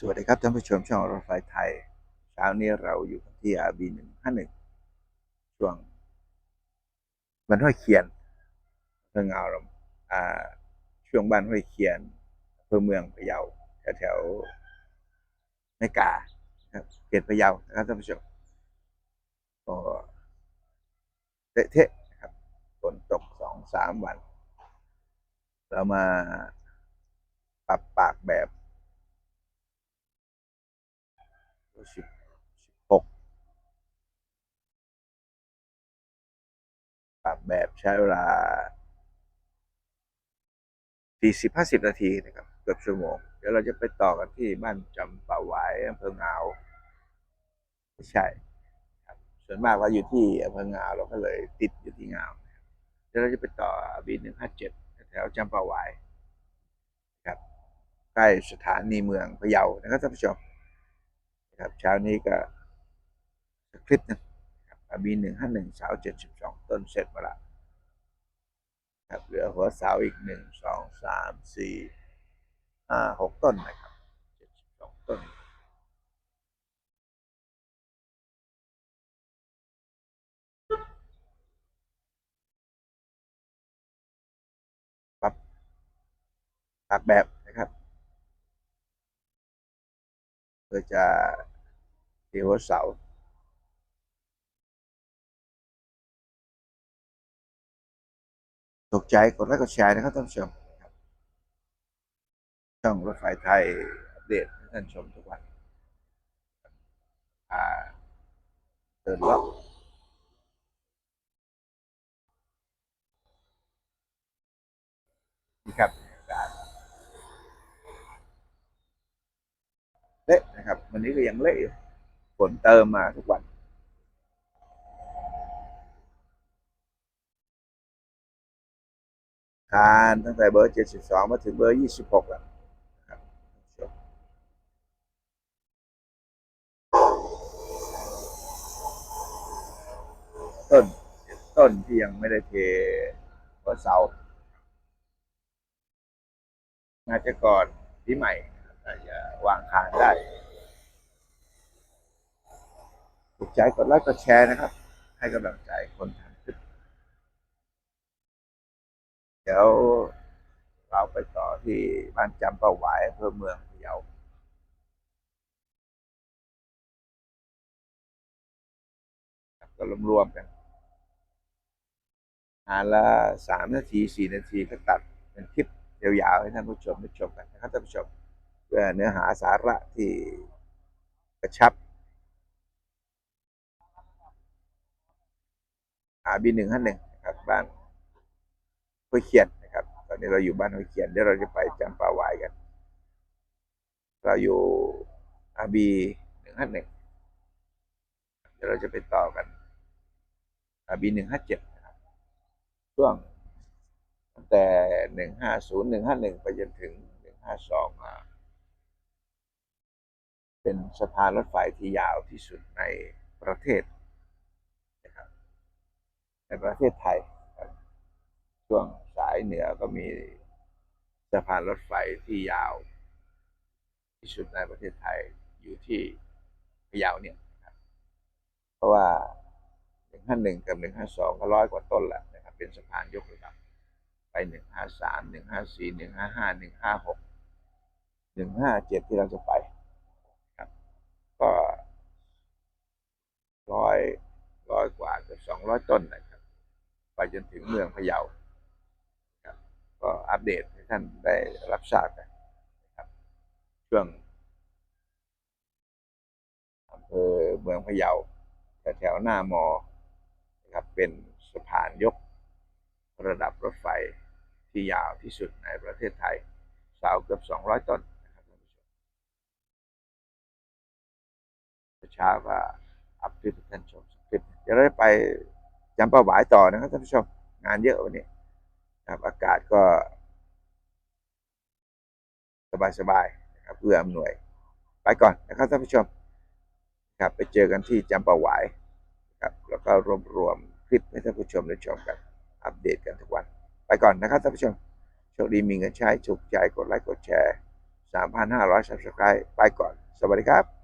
สวัสดีครับท่านผู้ชมช่องรถไฟไทยเช้านี้เราอยู่ที่อาบีหนึ่งห้าหนึ่งช่วงบ้านห้วยเคียนเพื่อเงาเราอ่าช่วงบ้านห้วยเคียนอำเภอเมืองพะเยาแถวแถวแม่กาครับเขตพะเยานะครับท่านผู้ชมก็เทะครับฝนตกสองสามวัน เรามาปรับปากแบบ สิบสิบหกปรับแบบใช้เวลาสี่สิบห้าสิบนาทีนะครับเกือบชั่วโมง เดี๋ยวเราจะไปต่อกันที่บ้านจำป่าหวายอำเภอเงาไม่ใช่ครับส่วนมากเราอยู่ที่อำเภอเงาเราก็เลยติดอยู่ที่เงาเดี๋ยวเราจะไปต่อบีหนึ่งห้าเจ็ดแถวจำป่าหวายครับใกล้สถานีเมืองพะเยานะครับท่านผู้ชม ครับเช้านี้ก็คลิปหนึงมีหนึ่งห้าหนึ่งสาเจ็ดสิบสองต้นเสร็จมาละครับเหลือหัวเสาอีกหนึ่งสองสามสี่ห้าหกต้นนะครับเจ็ดสิบสองต้นปรับปรับแบบ นะครับเพื่อจะเดียวหัวเสาถูกใจกดไลค์กดแชร์นะครับท่านผู้ชมช่องรถไฟไทยอัปเดตให้ท่านชมทุกวันอ่าเดินรอบนี่ครับการ เละนะครับ วันนี้ก็ยังเละอยู่ฝนเติมมาทุกวันคานตั้งแต่เบอร์72มาถึงเบอร์26แล้วนะครับต้นต้นที่ยังไม่ได้เทหัวเสาน่าจะก่อนปีใหม่ น่าจะวางคานได้ถูกใจกดไลค์กดแชร์นะครับ ให้กำลังใจคนทำคลิปเดี๋ยวเราไปต่อที่บ้านจำป่าหวายอำเภอเมืองพะเยาครับก็รวมๆกันงานละสามนาทีสี่นาทีก็ตัดเป็นคลิปยาวๆให้ท่านผู้ชมได้ชมกันนะครับท่านผู้ชม เพื่อเนื้อหาสาระที่กระชับอาบีหนึ่งห้าหนึ่งครับบ้านห้วยเขียนนะครับ ตอนนี้เราอยู่บ้านห้วยเขียนเดี๋ยวเราจะไปจำปาวายกัน เราอยู่อาบีหนึ่งห้าหนึ่งเดี๋ยวเราจะไปต่อกันอาบีหนึ่งห้าเจ็ดนะครับช่วงตั้งแต่หนึ่งห้าศูนย์หนึ่งห้าหนึ่งไปจนถึงหนึ่งห้าสอง เป็นสะพานรถไฟที่ยาวที่สุดในประเทศนะครับในประเทศไทยช่วงสายเหนือก็มีสะพานรถไฟที่ยาว ที่สุดในประเทศไทยอยู่ที่พะเยาเนี่ยเพราะว่าหนึ่งห้าหนึ่งกับหนึ่งห้าสองก็ร้อยกว่าต้นแหละนะครับ เป็นสะพานยกระดับ ไปหนึ่งห้าสามหนึ่งห้าสี่หนึ่งห้าห้าหนึ่งห้าหกหนึ่งห้าเจ็ดที่เราจะไปครับ ก็ ร้อยร้อยกว่าเกือบสองร้อยต้นนะครับ ไปจนถึงเมืองพะเยาครับก็อัปเดตให้ท่านได้รับทราบกันนะครับช่วงอำเภอเมืองพะเยาแถวหน้ามอนะครับเป็นสะพานยกระดับรถไฟที่ยาวที่สุดในประเทศไทยเสาเกือบ 200 ต้นนะครับท่านผู้ชมเช้าก็ อัปเดตให้ท่านชมคลิปเดี๋ยวเราจะไปจำเป้าหมายต่อนะครับท่านผู้ชมงานเยอะวันนี้ครับอากาศก็ สบายๆนะครับเพื่ออำนวย ไปก่อนนะครับท่านผู้ชมครับไปเจอกันที่จำปาหวายครับแล้วก็รวบรวมคลิปให้ท่านผู้ชมได้ชมกันอัปเดตกันทุกวัน ไปก่อนนะครับท่านผู้ชมโชคดีมีเงินใช้ถูกใจกดไลค์กดแชร์ 3,500 subscribe ไปก่อน สวัสดีครับ